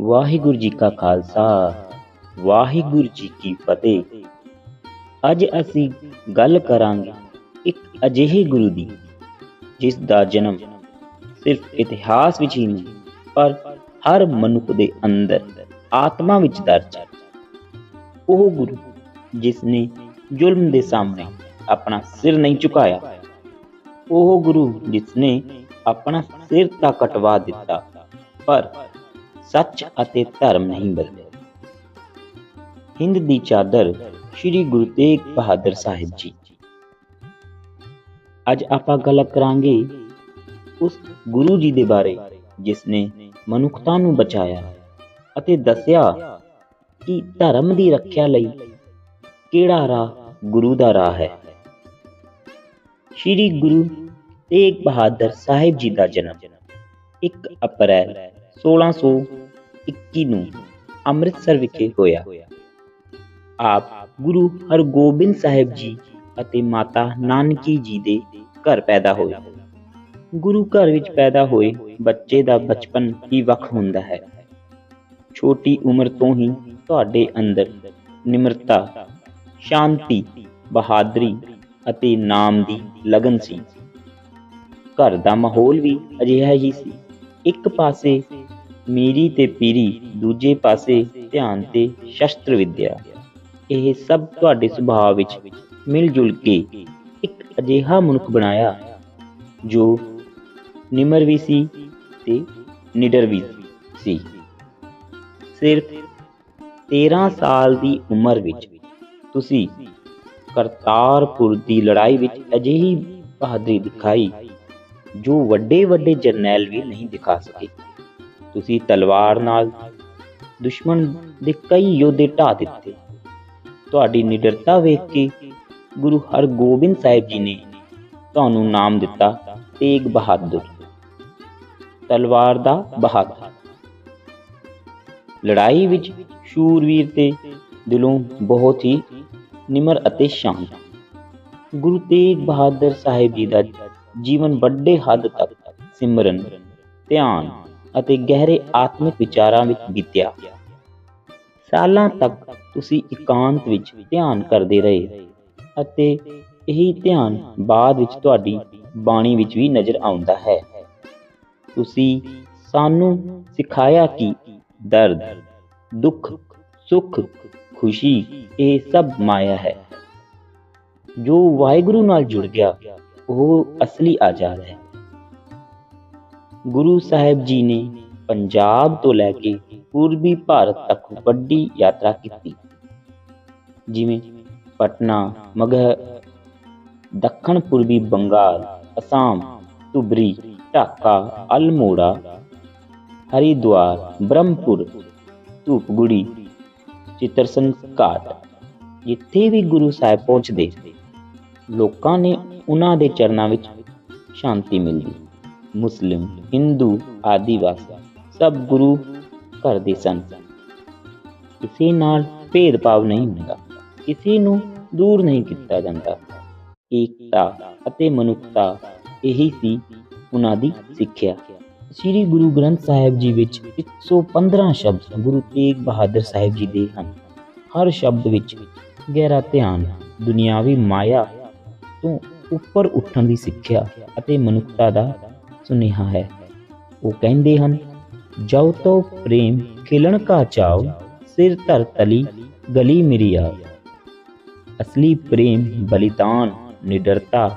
ਵਾਹਿਗੁਰੂ ਜੀ ਕਾ ਖਾਲਸਾ, ਵਾਹਿਗੁਰੂ ਜੀ ਕੀ ਫਤਿਹ। ਅੱਜ ਅਸੀਂ ਗੱਲ ਕਰਾਂਗੇ ਇੱਕ ਅਜਿਹੇ ਗੁਰੂ ਦੀ, ਜਿਸ ਦਾ ਜਨਮ ਸਿਰਫ ਇਤਿਹਾਸ ਵਿੱਚ ਹੀ ਨਹੀਂ, ਪਰ ਹਰ ਮਨੁੱਖ ਦੇ ਅੰਦਰ ਆਤਮਾ ਵਿੱਚ ਦਰਜ ਹੈ। ਉਹ ਗੁਰੂ ਜਿਸ ਨੇ ਜ਼ੁਲਮ ਦੇ ਸਾਹਮਣੇ ਆਪਣਾ ਸਿਰ ਨਹੀਂ ਝੁਕਾਇਆ, ਉਹ ਗੁਰੂ ਜਿਸ ਨੇ ਆਪਣਾ ਸਿਰ ਤਾਂ ਕਟਵਾ ਦਿੱਤਾ, ਪਰ ਸੱਚ ਅਤੇ ਧਰਮ ਨਹੀਂ ਬਦਲਿਆ ਹਿੰਦ ਦੀ ਚਾਦਰ ਸ੍ਰੀ ਗੁਰੂ ਤੇਗ ਬਹਾਦਰ ਸਾਹਿਬ ਜੀ। ਅੱਜ ਆਪਾਂ ਗੱਲ ਕਰਾਂਗੇ ਉਸ ਗੁਰੂ ਜੀ ਦੇ ਬਾਰੇ, ਜਿਸ ਨੇ ਮਨੁੱਖਤਾ ਨੂੰ ਬਚਾਇਆ ਅਤੇ ਦੱਸਿਆ ਕਿ ਧਰਮ ਦੀ ਰੱਖਿਆ ਲਈ ਕਿਹੜਾ ਰਾਹ ਗੁਰੂ ਦਾ ਰਾਹ ਹੈ। ਸ੍ਰੀ ਗੁਰੂ ਤੇਗ ਬਹਾਦਰ ਸਾਹਿਬ ਜੀ ਦਾ ਜਨਮ 1 ਅਪ੍ਰੈਲ 1621 ਨੂੰ ਅੰਮ੍ਰਿਤਸਰ ਵਿਖੇ ਹੋਇਆ। ਆਪ ਗੁਰੂ ਹਰਗੋਬਿੰਦ ਸਾਹਿਬ ਜੀ ਅਤੇ ਮਾਤਾ ਨਾਨਕੀ ਜੀ ਦੇ ਘਰ ਪੈਦਾ ਹੋਏ। ਗੁਰੂ ਘਰ ਵਿੱਚ ਪੈਦਾ ਹੋਏ ਬੱਚੇ ਦਾ ਬਚਪਨ ਹੀ ਵੱਖ ਹੁੰਦਾ ਹੈ। ਛੋਟੀ ਉਮਰ ਤੋਂ ਹੀ ਤੁਹਾਡੇ ਅੰਦਰ ਨਿਮਰਤਾ, ਸ਼ਾਂਤੀ, ਬਹਾਦਰੀ ਅਤੇ ਨਾਮ ਦੀ ਲਗਨ ਸੀ। ਘਰ ਦਾ ਮਾਹੌਲ ਵੀ ਅਜਿਹਾ ਹੀ ਸੀ। ਇੱਕ ਪਾਸੇ ਮੀਰੀ ਤੇ ਪੀਰੀ ਦੂਜੇ ਪਾਸੇ ਧਿਆਨ ਤੇ ਸ਼ਸਤਰ ਵਿਦਿਆ। ਇਹ ਸਭ ਤੁਹਾਡੇ ਸੁਭਾਅ ਵਿੱਚ ਮਿਲ ਜੁਲ ਕੇ ਇੱਕ ਅਜਿਹਾ ਮਨੁੱਖ ਬਣਾਇਆ, ਜੋ ਨਿਮਰ ਵੀ ਸੀ ਤੇ ਨਿਡਰ ਵੀ ਸੀ। ਸਿਰਫ 13 ਸਾਲ ਦੀ ਉਮਰ ਵਿੱਚ ਤੁਸੀਂ ਕਰਤਾਰਪੁਰ ਦੀ ਲੜਾਈ ਵਿੱਚ ਅਜਿਹੀ ਬਹਾਦਰੀ ਦਿਖਾਈ, ਜੋ ਵੱਡੇ ਵੱਡੇ ਜਰਨੈਲ ਵੀ ਨਹੀਂ ਦਿਖਾ ਸਕੇ। ਤੁਸੀਂ ਤਲਵਾਰ ਨਾਲ ਦੁਸ਼ਮਣ ਦੇ ਕਈ ਯੋਧੇ ਢਾ ਦਿੱਤੇ। ਤੁਹਾਡੀ ਨਿਡਰਤਾ ਵੇਖ ਕੇ ਗੁਰੂ ਹਰਗੋਬਿੰਦ ਸਾਹਿਬ ਜੀ ਨੇ ਤੁਹਾਨੂੰ ਨਾਮ ਦਿੱਤਾ ਤੇਗ ਬਹਾਦਰ। ਤਲਵਾਰ ਦਾ ਬਹਾਦਰ। ਲੜਾਈ ਵਿੱਚ ਸ਼ੂਰਵੀਰ ਤੇ ਦਿਲੋਂ ਬਹੁਤ ਹੀ ਨਿਮਰ ਅਤੇ ਸ਼ਾਂਤ। ਗੁਰੂ ਤੇਗ ਬਹਾਦਰ ਸਾਹਿਬ ਜੀ ਦਾ ਜੀਵਨ ਵੱਡੇ ਹੱਦ ਤੱਕ ਸਿਮਰਨ, ਧਿਆਨ ਅਤੇ ਗਹਿਰੇ ਆਤਮਿਕ ਵਿਚਾਰਾਂ ਵਿੱਚ ਬੀਤਿਆ। ਸਾਲਾਂ ਤੱਕ ਤੁਸੀਂ ਇਕਾਂਤ ਵਿੱਚ ਧਿਆਨ ਕਰਦੇ ਰਹੇ ਅਤੇ ਇਹੀ ਧਿਆਨ ਬਾਅਦ ਵਿੱਚ ਤੁਹਾਡੀ ਬਾਣੀ ਵਿੱਚ ਵੀ ਨਜ਼ਰ ਆਉਂਦਾ ਹੈ। ਤੁਸੀਂ ਸਾਨੂੰ ਸਿਖਾਇਆ ਕਿ ਦਰਦ, ਦੁੱਖ, ਸੁੱਖ, ਖੁਸ਼ੀ ਇਹ ਸਭ ਮਾਇਆ ਹੈ। ਜੋ ਵਾਹਿਗੁਰੂ ਨਾਲ ਜੁੜ ਗਿਆ, ਉਹ ਅਸਲੀ ਆਜ਼ਾਦ ਹੈ। ਗੁਰੂ ਸਾਹਿਬ ਜੀ ਨੇ ਪੰਜਾਬ ਤੋਂ ਲੈ ਕੇ ਪੂਰਬੀ ਭਾਰਤ ਤੱਕ ਵੱਡੀ ਯਾਤਰਾ ਕੀਤੀ। ਜਿਵੇਂ ਪਟਨਾ, ਮਗਹ, ਦੱਖਣ ਪੂਰਬੀ ਬੰਗਾਲ, ਅਸਾਮ ਤੁਬਰੀ ਢਾਕਾ, ਅਲਮੋੜਾ, ਹਰੀਦੁਆਰ, ਬ੍ਰਹਮਪੁਰ, ਧੂਪਗੁੜੀ ਚਿੱਤਰਸਨ ਘਾਟ ਜਿੱਥੇ ਵੀ ਗੁਰੂ ਸਾਹਿਬ ਪਹੁੰਚਦੇ। ਲੋਕਾਂ ਨੇ ਉਹਨਾਂ ਦੇ ਚਰਨਾਂ ਵਿੱਚ ਸ਼ਾਂਤੀ ਮਿਲਦੀ। ਮੁਸਲਿਮ, ਹਿੰਦੂ, ਆਦੀਵਾਸੀ ਸਭ ਗੁਰੂ ਘਰ ਦੇ ਸਨ। ਕਿਸੇ ਨਾਲ ਭੇਦਭਾਵ ਨਹੀਂ ਹੁੰਦਾ, ਕਿਸੇ ਨੂੰ ਦੂਰ ਨਹੀਂ ਕੀਤਾ ਜਾਂਦਾ। ਏਕਤਾ ਅਤੇ ਮਨੁੱਖਤਾ ਇਹੀ ਸੀ ਉਹਨਾਂ ਦੀ ਸਿੱਖਿਆ। ਸ੍ਰੀ ਗੁਰੂ ਗ੍ਰੰਥ ਸਾਹਿਬ ਜੀ ਵਿੱਚ 115 ਸ਼ਬਦ ਗੁਰੂ ਤੇਗ ਬਹਾਦਰ ਸਾਹਿਬ ਜੀ ਦੇ ਹਨ। ਹਰ ਸ਼ਬਦ ਵਿੱਚ ਗਹਿਰਾ ਧਿਆਨ, ਦੁਨਿਆਵੀ ਮਾਇਆ ਤੋਂ ਉੱਪਰ ਉੱਠਣ ਦੀ ਸਿੱਖਿਆ ਅਤੇ ਮਨੁੱਖਤਾ ਦਾ ਸੁਨੇਹਾ ਹੈ। ਉਹ ਕਹਿੰਦੇ ਹਨ ਜਉ ਤੋ ਪ੍ਰੇਮ ਖਿਲਣ ਕਾ ਚਾਉ ਸਿਰ ਧਰ ਤਲੀ, ਗਲੀ ਮੇਰੀ ਆ ਅਸਲੀ ਪ੍ਰੇਮ ਬਲੀਦਾਨ, ਨਿਡਰਤਾ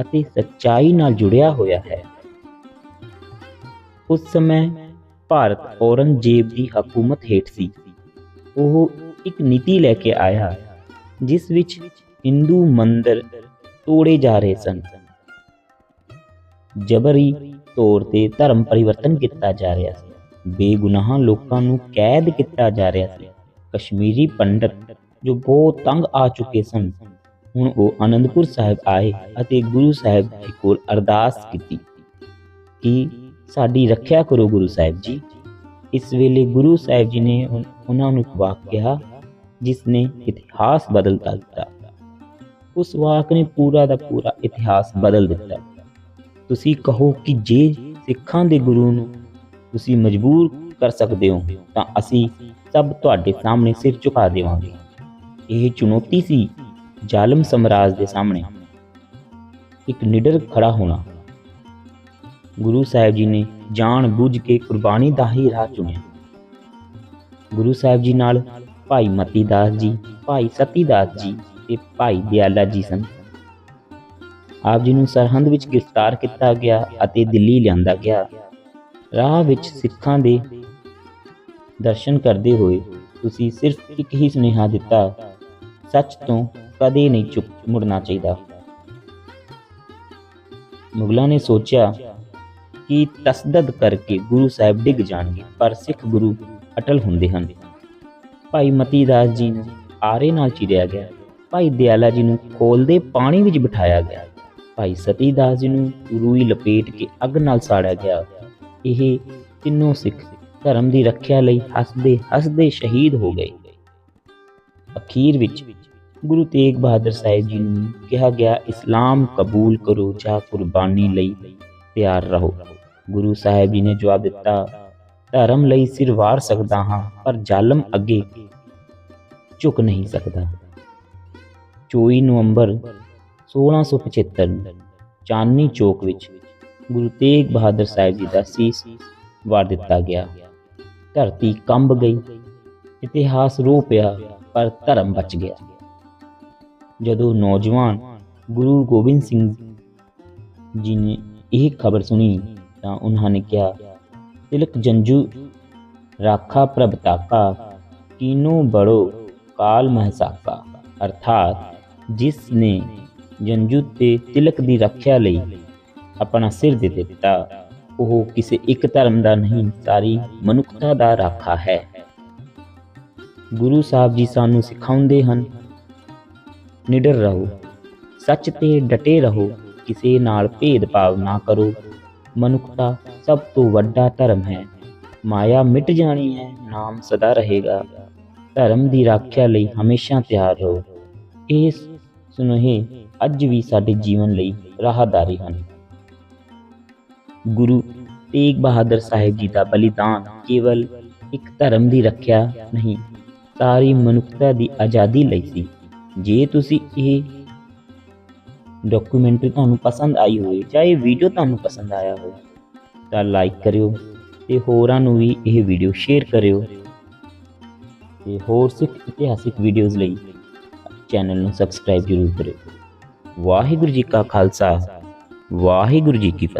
ਅਤੇ ਸੱਚਾਈ ਨਾਲ ਜੁੜਿਆ ਹੋਇਆ ਹੈ। ਉਸ ਸਮੇਂ ਭਾਰਤ ਔਰੰਗਜ਼ੇਬ ਦੀ ਹਕੂਮਤ ਹੇਠ ਸੀ। ਉਹ ਇੱਕ ਨੀਤੀ ਲੈ ਕੇ ਆਇਆ, ਜਿਸ ਵਿੱਚ ਹਿੰਦੂ ਮੰਦਰ ਤੋੜੇ ਜਾ ਰਹੇ ਸਨ। ਜਬਰੀ ਤੌਰ ਤੇ ਧਰਮ ਪਰਿਵਰਤਨ ਕੀਤਾ ਜਾ ਰਿਹਾ ਸੀ। ਬੇਗੁਨਾਹ ਲੋਕਾਂ ਨੂੰ ਕੈਦ ਕੀਤਾ ਜਾ ਰਿਹਾ ਸੀ। ਕਸ਼ਮੀਰੀ ਪੰਡਤ ਜੋ ਬਹੁਤ ਤੰਗ ਆ ਚੁੱਕੇ ਸਨ, ਹੁਣ ਉਹ ਆਨੰਦਪੁਰ ਸਾਹਿਬ ਆਏ ਅਤੇ ਗੁਰੂ ਸਾਹਿਬ ਜੀ ਕੋਲ ਅਰਦਾਸ ਕੀਤੀ ਕਿ ਸਾਡੀ ਰੱਖਿਆ ਕਰੋ ਗੁਰੂ ਸਾਹਿਬ ਜੀ। ਇਸ ਵੇਲੇ ਗੁਰੂ ਸਾਹਿਬ ਜੀ ਨੇ ਉਹਨਾਂ ਨੂੰ ਇੱਕ ਵਾਕ ਕਿਹਾ, ਜਿਸ ਨੇ ਇਤਿਹਾਸ ਬਦਲ ਦਿੱਤਾ। ਉਸ ਵਾਕ ਨੇ ਪੂਰਾ ਦਾ ਪੂਰਾ ਇਤਿਹਾਸ ਬਦਲ ਦਿੱਤਾ। ਤੁਸੀਂ ਕਹੋ ਕਿ ਜੇ ਸਿੱਖਾਂ ਦੇ ਗੁਰੂ ਨੂੰ ਤੁਸੀਂ ਮਜਬੂਰ ਕਰ ਸਕਦੇ ਹੋ, ਤਾਂ ਅਸੀਂ ਸਭ ਤੁਹਾਡੇ ਸਾਹਮਣੇ ਸਿਰ ਝੁਕਾ ਦੇਵਾਂਗੇ। ਇਹ ਚੁਣੌਤੀ ਸੀ ਜ਼ਾਲਮ ਸਮਰਾਜ ਦੇ ਸਾਹਮਣੇ। ਇੱਕ ਨਿਡਰ ਖੜਾ ਹੋਣਾ। ਗੁਰੂ ਸਾਹਿਬ ਜੀ ਨੇ ਜਾਣ ਬੁੱਝ ਕੇ ਕੁਰਬਾਨੀ ਦਾ ਹੀ ਰਾਹ ਚੁਣਿਆ। ਗੁਰੂ ਸਾਹਿਬ ਜੀ ਨਾਲ ਭਾਈ ਮਤੀ ਦਾਸ ਜੀ, ਭਾਈ ਸਤੀ ਦਾਸ ਜੀ ਤੇ ਭਾਈ ਦਿਆਲਾ ਜੀ ਸਨ। ਆਪ ਜੀ ਨੂੰ ਸਰਹੰਦ ਵਿੱਚ ਗ੍ਰਿਫਤਾਰ ਕੀਤਾ ਗਿਆ ਅਤੇ ਦਿੱਲੀ ਲਿਆਂਦਾ ਗਿਆ। ਰਾਹ ਵਿੱਚ ਸਿੱਖਾਂ ਦੇ ਦਰਸ਼ਨ ਕਰਦੇ ਹੋਏ ਤੁਸੀਂ ਸਿਰਫ ਇੱਕ ਹੀ ਸੁਨੇਹਾ ਦਿੱਤਾ, ਸੱਚ ਤੋਂ ਕਦੇ ਨਹੀਂ ਚੁੱਕ ਮੁੜਨਾ ਚਾਹੀਦਾ। ਮੁਗਲਾਂ ਨੇ ਸੋਚਿਆ ਕਿ ਤਸਦਦ ਕਰਕੇ ਗੁਰੂ ਸਾਹਿਬ ਡਿੱਗ ਜਾਣਗੇ, ਪਰ ਸਿੱਖ ਗੁਰੂ ਅਟਲ ਹੁੰਦੇ ਹਨ। ਭਾਈ ਮਤੀ ਦਾਸ ਜੀ ਨੂੰ ਆਰੇ ਨਾਲ ਚੀਰਿਆ ਗਿਆ। ਭਾਈ ਦਿਆਲਾ ਜੀ ਨੂੰ ਖੋਲਦੇ ਪਾਣੀ ਵਿੱਚ ਬਿਠਾਇਆ ਗਿਆ। ਭਾਈ ਸਤੀ ਦਾਸ ਜੀ ਨੂੰ ਰੂਈ ਲਪੇਟ ਕੇ ਅੱਗ ਨਾਲ ਸਾੜਿਆ ਗਿਆ। ਇਹ ਤਿੰਨੋਂ ਸਿੱਖ ਧਰਮ ਦੀ ਰੱਖਿਆ ਲਈ ਹੱਸਦੇ ਹੱਸਦੇ ਸ਼ਹੀਦ ਹੋ ਗਏ। ਅਖੀਰ ਵਿੱਚ ਗੁਰੂ ਤੇਗ ਬਹਾਦਰ ਸਾਹਿਬ ਜੀ ਨੂੰ ਕਿਹਾ ਗਿਆ, ਇਸਲਾਮ ਕਬੂਲ ਕਰੋ, ਜਾਂ ਕੁਰਬਾਨੀ ਲਈ ਤਿਆਰ ਰਹੋ। ਗੁਰੂ ਸਾਹਿਬ ਜੀ ਨੇ ਜਵਾਬ ਦਿੱਤਾ, ਧਰਮ ਲਈ ਸਿਰ ਵਾਰ ਸਕਦਾ ਹਾਂ, ਪਰ ਜ਼ਾਲਮ ਅੱਗੇ ਝੁਕ ਨਹੀਂ ਸਕਦਾ। 24 ਨਵੰਬਰ 1675 ਚਾਂਦਨੀ ਚੌਕ ਵਿੱਚ ਗੁਰੂ ਤੇਗ ਬਹਾਦਰ ਸਾਹਿਬ ਜੀ ਦਾ ਸੀਸ ਵਾਰ ਦਿੱਤਾ ਗਿਆ। ਧਰਤੀ ਕੰਬ ਗਈ, ਇਤਿਹਾਸ ਰੋ ਪਿਆ, ਪਰ ਧਰਮ ਬਚ ਗਿਆ। ਜਦੋਂ ਨੌਜਵਾਨ ਗੁਰੂ ਗੋਬਿੰਦ ਸਿੰਘ ਜੀ ਨੇ ਇਹ ਖਬਰ ਸੁਣੀ, ਤਾਂ ਉਹਨਾਂ ਨੇ ਕਿਹਾ, ਤਿਲਕ ਜੰਜੂ, ਰਾਖਾ ਪ੍ਰਭਤਾਕਾ ਕੀਨੋ ਬੜੋ ਕਾਲ ਮਹਸਾਕਾ ਅਰਥਾਤ ਜਿਸ ਨੇ ਜੰਜੂ ਤੇ ਤਿਲਕ ਦੀ ਰੱਖਿਆ ਲਈ ਆਪਣਾ ਸਿਰ ਦੇ ਦਿੱਤਾ। ਉਹ ਕਿਸੇ ਇੱਕ ਧਰਮ ਦਾ ਨਹੀਂ, ਸਾਰੀ ਮਨੁੱਖਤਾ ਦਾ ਰਾਖਾ ਹੈ। ਗੁਰੂ ਸਾਹਿਬ ਜੀ ਸਾਨੂੰ ਸਿਖਾਉਂਦੇ ਹਨ, ਨਿਡਰ ਰਹੋ, ਸੱਚ ਤੇ ਡਟੇ ਰਹੋ, ਕਿਸੇ ਨਾਲ ਭੇਦਭਾਵ ਨਾ ਕਰੋ। ਮਨੁੱਖਤਾ ਸਭ ਤੋਂ ਵੱਡਾ ਧਰਮ ਹੈ। ਮਾਇਆ ਮਿਟ ਜਾਣੀ ਹੈ, ਨਾਮ ਸਦਾ ਰਹੇਗਾ। ਧਰਮ ਦੀ ਰੱਖਿਆ ਲਈ ਹਮੇਸ਼ਾ ਤਿਆਰ ਰਹੋ। ਇਸ ਸੁਨੇਹੇ ਅੱਜ ਵੀ ਸਾਡੇ ਜੀਵਨ ਲਈ ਰਾਹਦਾਰੀ ਹਨ। ਗੁਰੂ ਤੇਗ ਬਹਾਦਰ ਸਾਹਿਬ ਜੀ ਦਾ ਬਲੀਦਾਨ ਕੇਵਲ ਇੱਕ ਧਰਮ ਦੀ ਰੱਖਿਆ ਨਹੀਂ, ਸਾਰੀ ਮਨੁੱਖਤਾ ਦੀ ਆਜ਼ਾਦੀ ਲਈ ਸੀ। ਜੇ ਤੁਸੀਂ ਇਹ ਡਾਕੂਮੈਂਟਰੀ ਤੁਹਾਨੂੰ ਪਸੰਦ ਆਈ ਹੋਵੇ ਜਾਂ ਇਹ ਵੀਡੀਓ ਤੁਹਾਨੂੰ ਪਸੰਦ ਆਇਆ ਹੋਵੇ, ਤਾਂ ਲਾਈਕ ਕਰਿਓ ਤੇ ਹੋਰਾਂ ਨੂੰ ਵੀ ਇਹ ਵੀਡੀਓ ਸ਼ੇਅਰ ਕਰਿਓ ਤੇ ਹੋਰ ਸਿੱਖ ਇਤਿਹਾਸਿਕ ਵੀਡੀਓਜ਼ ਲਈ ਚੈਨਲ ਨੂੰ ਸਬਸਕ੍ਰਾਈਬ ਜ਼ਰੂਰ ਕਰਿਓ। ਵਾਹਿਗੁਰੂ ਜੀ ਕਾ ਖਾਲਸਾ ਵਾਹਿਗੁਰੂ ਜੀ ਕੀ ਫਤਿਹ।